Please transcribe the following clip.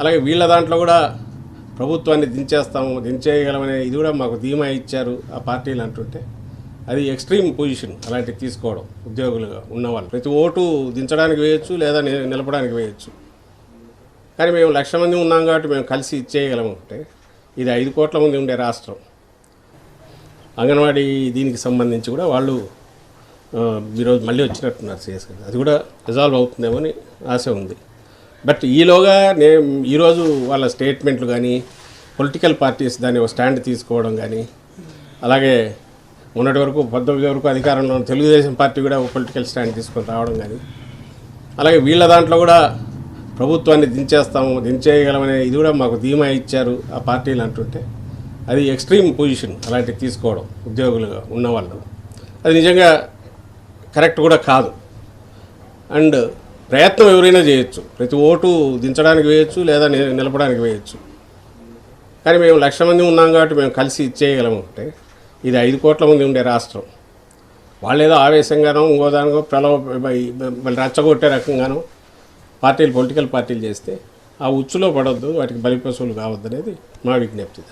అలాగే వీళ్ళ దాంట్లో కూడా ప్రభుత్వాన్ని దించేస్తాము దించేయగలమనే ఇది కూడా మాకు ధీమా ఇచ్చారు ఆ పార్టీలు అంటుంటే. అది ఎక్స్ట్రీమ్ పొజిషన్ అలాంటివి తీసుకోవడం ఉద్యోగులుగా ఉన్నవాళ్ళు. ప్రతి ఓటు దించడానికి వేయచ్చు లేదా నిలపడానికి వేయచ్చు. కానీ మేము లక్ష మంది ఉన్నాం కాబట్టి మేము కలిసి ఇచ్చేయగలము అంటే ఇది ఐదు కోట్ల మంది ఉండే రాష్ట్రం. అంగన్వాడీ దీనికి సంబంధించి కూడా వాళ్ళు ఈరోజు మళ్ళీ వచ్చినట్టున్నారు సిఎస్ అది కూడా రిజాల్వ్ అవుతుందేమో అని ఆశ ఉంది. బట్ ఈలోగా నేను ఈరోజు వాళ్ళ స్టేట్మెంట్లు కానీ పొలిటికల్ పార్టీస్ దాన్ని ఒక స్టాండ్ తీసుకోవడం కానీ అలాగే మొన్నటి వరకు పంతొమ్మిది వరకు అధికారంలో తెలుగుదేశం పార్టీ కూడా ఒక పొలిటికల్ స్టాండ్ తీసుకొని రావడం కానీ అలాగే వీళ్ళ దాంట్లో కూడా ప్రభుత్వాన్ని దించేస్తాము దించేయగలమనే ఇది కూడా మాకు ధీమా ఇచ్చారు ఆ పార్టీలు అంటుంటే అది ఎక్స్ట్రీమ్ పొజిషన్ అలాంటివి తీసుకోవడం ఉద్యోగులుగా ఉన్నవాళ్ళు. అది నిజంగా కరెక్ట్ కూడా కాదు. అండ్ ప్రయత్నం ఎవరైనా చేయొచ్చు. ప్రతి ఓటు దించడానికి వేయచ్చు లేదా ని- నిలపడానికి వేయచ్చు. కానీ మేము లక్ష మంది ఉన్నాం కాబట్టి మేము కలిసి ఇచ్చేయగలము అంటే ఇది ఐదు కోట్ల మంది ఉండే రాష్ట్రం. వాళ్ళు ఏదో ఆవేశంగానో ఇంకోదానికో ప్రలవ మళ్ళీ రచ్చగొట్టే రకంగానో పార్టీలు పొలిటికల్ పార్టీలు చేస్తే ఆ ఉచ్చులో పడవద్దు వాటికి బలిపశువులు కావద్దు అనేది మా విజ్ఞప్తి.